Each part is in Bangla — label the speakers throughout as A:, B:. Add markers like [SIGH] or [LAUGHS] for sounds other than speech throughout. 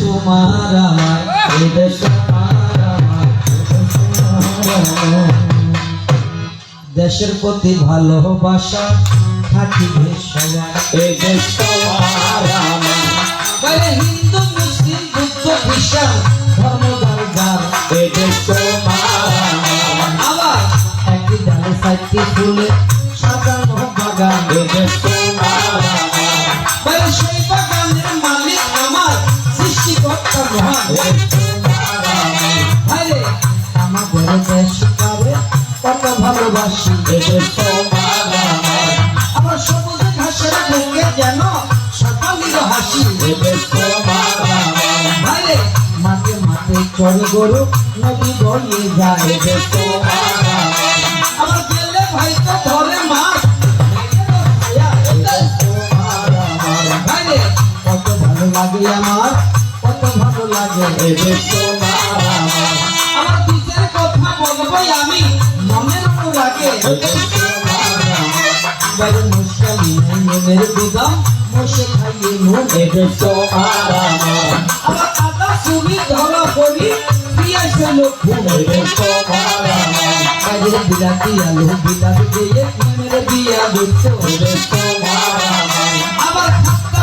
A: তোমার আমার তোমার আমার। দেশের প্রতি ভালোবাসা থাকি সবার।
B: এদেশ তোমার আমার।
A: হিন্দু মুসলিম বুদ্ধ খ্রিস্টান ধর্ম যার
B: এদেশ তোমার আমার।
A: একটি ডালে চারটি ফুলে আমাদের দেশ পাবে কত ভালোবাসি
B: এদেশ তোমার আমার
A: সবুজ ঘাসের যেন হাসি ভাইরে মাঠে চড়ে গরু নদী বলিয়ে যায়
B: আমার
A: গেলে লাগে আমার। লাগে
B: তোমার আমার
A: পিছের কথা বলব আমি মনের লাগে বাইরে মুশকালি খাইয়ে নুন
B: তোমার আমার
A: ধরা পিয়াসে লোক ঘুমে
B: তোমার
A: বিলাতি আলু বিলাতি দিয়ে
B: তোমার আমার
A: খাতা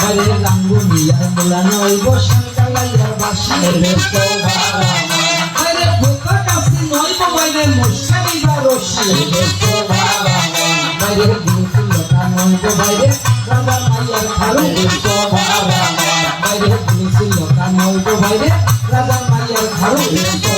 B: এদেশ তোমার আমার
A: বাইরে লাঙ্গু নিয়া বসান কালাইয়ার বাসি
B: এদেশ তোমার আমার
A: বাইরে ভোকা নয় বাইরে মশারি বা রশি
B: এদেশ তোমার
A: বাইরে গুরুকুল লতা নয় বাইরে রাজা মাইয়ার খারু
B: এদেশ তোমার
A: বাইরে গুরুকুল লতা নয় বাইরে রাজা মাইয়ার খারু
B: এদেশ তোমার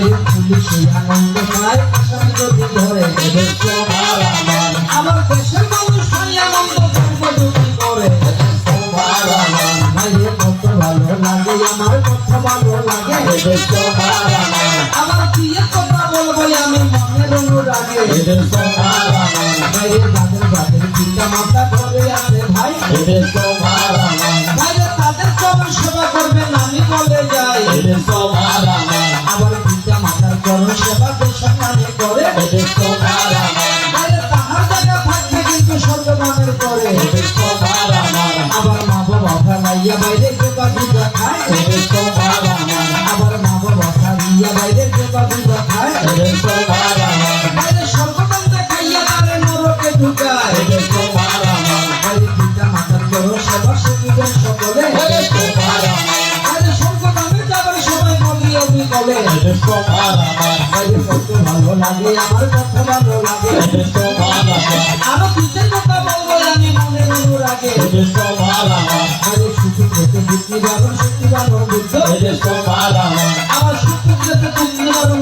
A: বাইরে পুলিশে আনন্দ আসামি যদি ধরে
B: এদেশ তোমার আমার
A: আবার দেশের মানুষ ভাই আনন্দ ধর্ম করে
B: তোমার আমার
A: বাইরে কত ভালো লাগে আমার কত ভালো লাগে
B: এদেশ তোমার আমার
A: আবার বিয়ে কথা বলব আমি মনের অনুরাগে।
B: এদেশ তোমার আমার
A: বাইরে যাদের যাদের পিতা মাতা ঘরে আছে ভাই
B: এদেশ তোমার আমার
A: বাইরে তাদের চরণ সেবা করবেন আমি বলে যাই। সেবা সন্তানে করে বাইরে তাহার জায়গা থাকবে কিন্তু সর্বনামের করে আবার মা বাবা ফেলাইয়া বাইরে সেবা দুধা খায় আবার মা বাবা ফেলাইয়া বাইরে সেবা দুধা খায় বাইরে সর্বনাম সকলে বলিয়া বলে
B: আমার
A: ভালো লাগে আমার কত ভালো লাগে আরও পিছের কথা বলব আমি মনের অনুরাগে
B: এদেশ তোমার আমার
A: খেতে বিক্রি বারণ বারণ
B: আমার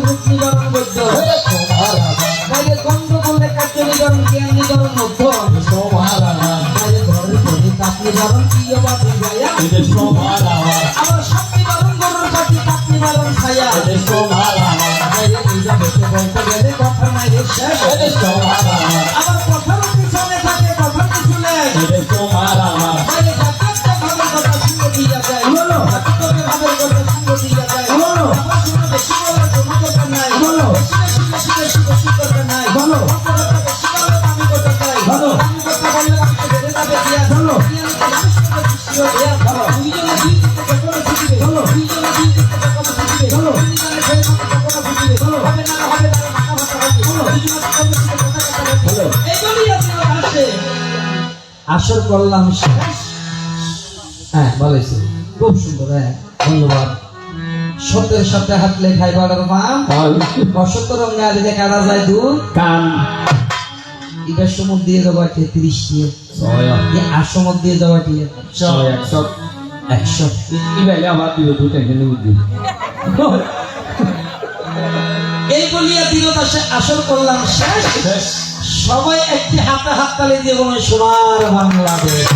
A: বিক্রি বারণ বারণ বাইরে গন্ধ বলে মধ্য বাইরে প্রিয় বাবু গায়া
B: আমার
A: আমার যাবে বলতে গেলে কথা নাই রে শেষ।
B: এদেশ তোমার আমার
A: আবার কথার পিছনে থাকে কথার পিছনে।
B: এদেশ তোমার আমার।
A: বাইরে যাতে ভালো কথা শুনে দিয়া যায়। বলো। তবে ভালো কথা শুনে দিয়া যায়। বলো। আমার শুনে বেশি বলার কোনো কথা নাই। বলো। শুনে শুনে শুনে শুনে কথা নাই। বলো। কথা আসর করলাম শেষ হ্যাঁ বলেছে খুব সুন্দর হ্যাঁ ধন্যবাদ। সত্যের সাথে হাতলে খাইবার মাম অসত্য রঙে আদিকে কারা যায় দূর?
B: কান।
A: এটার সময় দিয়ে দেবো একটা তিরিশ দিয়ে
B: ছয়
A: আসমত দিয়ে দেবো
B: ছয় একশো।
A: একশো
B: দিও দুটো এখানে বুদ্ধি [LAUGHS]
A: এই বলিয়া দিনদাসে আসর করলাম
B: শেষ।
A: সবাই একটি হাতে হাত তালি দিয়ে বলে সোনার বাংলাদেশ।